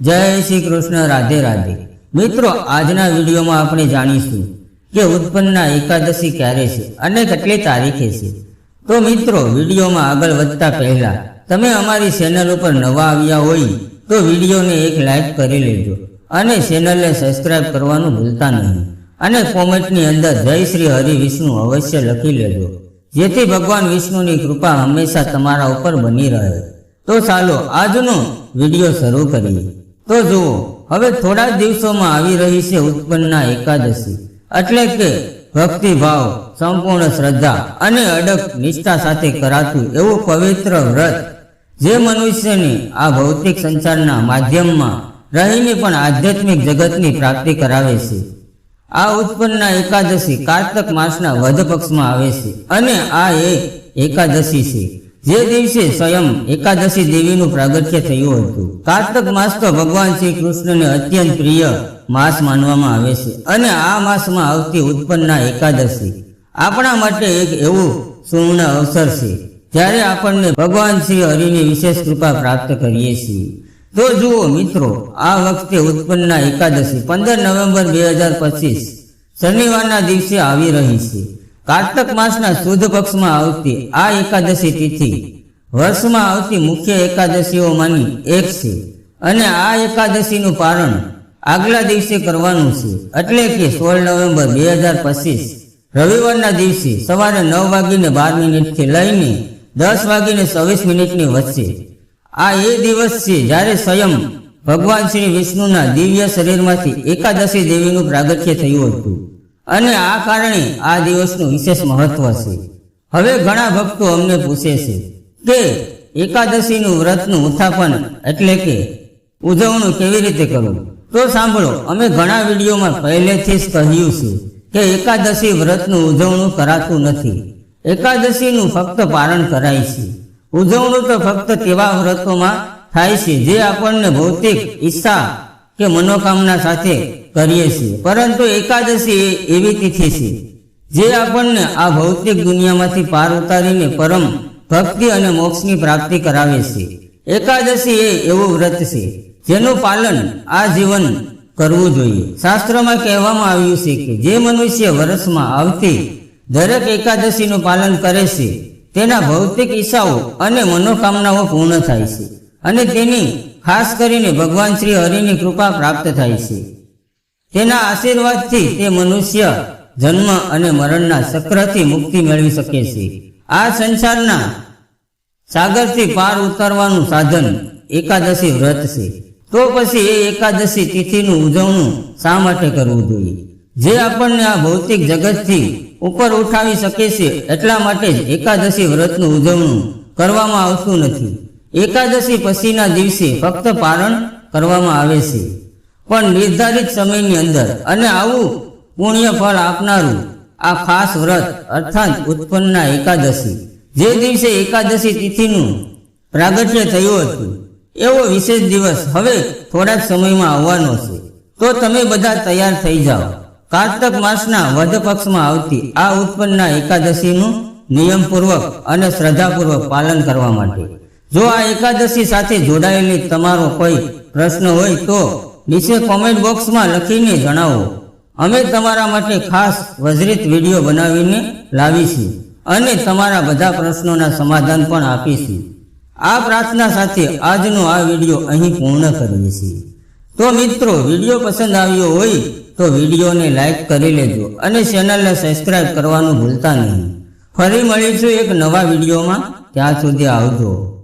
જય શ્રી કૃષ્ણ, રાધે રાધે. મિત્રો, આજના વિડીયોમાં આપણે જાણીશું કે ઉત્પન્નના એકાદશી ક્યારે છે અને કેટલી તારીખે છે. તો મિત્રો, વિડીયોમાં આગળ વધતા પહેલા, તમે અમારી ચેનલ ઉપર નવા આવ્યા હોય, તો વિડીયોને એક લાઈક કરી લેજો અને ચેનલને સબસ્ક્રાઇબ કરવાનું ભૂલતા નહીં. અને કોમેન્ટની અંદર જય શ્રી હરિ વિષ્ણુ અવશ્ય લખી લેજો, જેથી ભગવાન વિષ્ણુની કૃપા હંમેશા તમારા ઉપર બની રહે. તો ચાલો, આજનો વીડિયો શરૂ કરીએ. તો જુઓ, હવે થોડા દિવસોમાં આવી રહી છે ઉત્પન્નના એકાદશી. એટલે કે ભક્તિભાવ, સંપૂર્ણ શ્રદ્ધા અને અડગ નિષ્ઠા સાથે કરાતું એવું પવિત્ર વ્રત, જે મનુષ્યને આ ભૌતિક સંસારના માધ્યમમાં રહીને પણ આધ્યાત્મિક જગતની પ્રાપ્તિ કરાવે છે. આ ઉત્પન્નના એકાદશી કાર્તક માસના વધ પક્ષમાં આવે છે અને આ એ એકાદશી છે. જે દિવસે સ્વયં એકાદશી દેવીનું પ્રાગટ્ય થયું હતું. કાર્તક માસ તો ભગવાન શ્રી કૃષ્ણને અત્યંત પ્રિય માસ માનવામાં આવે છે અને આ માસમાં આવતી ઉત્પન્નના એકાદશી આપણા માટે એક એવું સુવર્ણ અવસર છે. જ્યારે આપણને ભગવાન શ્રી હરિની વિશેષ કૃપા પ્રાપ્ત કરીએ છીએ. તો જુઓ મિત્રો, આ વખતે ઉત્પન્નના એકાદશી પંદર નવેમ્બર બે હજાર પચીસ શનિવારના દિવસે આવી રહી છે. કાર્તક માસના શુદ્ધ પક્ષમાં આવતી આ એકાદશી તિથિ વર્ષમાં આવતી મુખ્ય એકાદશીઓમાંની એક છે. અને આ એકાદશીનું પારણ આગલા દિવસે કરવાનું છે. એટલે કે સોળ નવેમ્બર બે હજાર પચીસ, રવિવારના દિવસે સવારે નવ વાગીને બાર મિનિટથી લઈને દસ વાગીને છવ્વીસ મિનિટની વચ્ચે. આ એ દિવસ છે જ્યારે સ્વયં ભગવાન શ્રી વિષ્ણુના દિવ્ય શરીરમાંથી એકાદશી દેવીનું પ્રાગટ્ય થયું હતું. અને આ કારણે આ દિવસનું વિશેષ મહત્વ છે. હવે ઘણા ભક્તો અમને પૂછે છે કે એકાદશીનું વ્રતનું ઉત્થાપન એટલે કે ઉજવણું કેવી રીતે કરવું? તો સાંભળો, અમે ઘણા વિડીયોમાં પહેલેથી જ કહ્યું છે કે એકાદશી વ્રતનું ઉજવણું કરાતું નથી. એકાદશીનું ફક્ત પારણ કરાય છે. ઉજવણું તો ફક્ત તેવા વ્રતોમાં થાય છે જે આપણને ભૌતિક ઈચ્છા કે મનોકામના સાથે કરીએ છીએ. પરંતુ એકાદશી એ એવી તિથિ છે, જે આપણને આ ભૌતિક દુનિયામાંથી પાર ઉતારીને પરમ ભક્તિ અને મોક્ષની પ્રાપ્તિ કરાવે છે. એકાદશી એ એવું વ્રત છે, જેનું પાલન આ જીવન કરવું જોઈએ. શાસ્ત્રમાં કહેવામાં આવ્યું છે કે જે મનુષ્ય વર્ષમાં આવતી દરેક એકાદશીનું પાલન કરે છે, તેના ભૌતિક ઈચ્છાઓ અને મનોકામનાઓ પૂર્ણ થાય છે. અને તેની ખાસ કરીને ભગવાન શ્રી હરિની કૃપા પ્રાપ્ત થાય છે. તેના આશીર્વાદથી તે મનુષ્ય જન્મ અને મરણના ચક્રથી મુક્તિ મેળવી શકે છે. આ સંસારના સાગરથી પાર ઉતરવાનું સાધન એકાદશી વ્રત છે. તો પછી એ એકાદશી તિથિનું ઉજવણું શા માટે કરવું જોઈએ? જે આપણને આ ભૌતિક જગતથી ઉપર ઉઠાવી શકે છે, એટલા માટે જ એકાદશી વ્રતનું ઉજવણું કરવામાં આવતું નથી. એકાદશી પછીના દિવસે ફક્ત પારણ કરવામાં આવે છે. પણ નિર્ધારિત સમયની અંદર અને આવું પુણ્ય ફળ આપનારું આ ખાસ વ્રત અર્થાત ઉત્પન્નના એકાદશી. જે દિવસે એકાદશી તિથિનું પ્રાગટ્ય થયું હતું, એવો વિશેષ દિવસ હવે થોડા સમયમાં આવવાનો છે. તો તમે બધા તૈયાર થઈ જાઓ. કાર્તક માસના વધ પક્ષમાં આવતી આ ઉત્પન્નના એકાદશીનું નિયમપૂર્વક અને શ્રદ્ધાપૂર્વક પાલન કરવા માટે. જો આ એકાદશી સાથે જોડાયેલી તમારો કોઈ પ્રશ્ન હોય તો નીચે કોમેન્ટ બોક્સમાં લખીને જણાવો. અમે તમારા માટે ખાસ વજરિત વીડિયો બનાવીને લાવીશું અને તમારા બધા પ્રશ્નોના સમાધાન પણ આપીશું. આ પ્રાર્થના સાથે આજનો આ વીડિયો અહીં પૂર્ણ કરીએ છીએ. તો મિત્રો, વીડિયો પસંદ આવ્યો હોય તો વિડીયોને લાઈક કરી લેજો અને ચેનલને સબસ્ક્રાઇબ કરવાનું ભૂલતા નહીં. ફરી મળીશું એક નવા વિડીયોમાં. ત્યાં સુધી આવજો.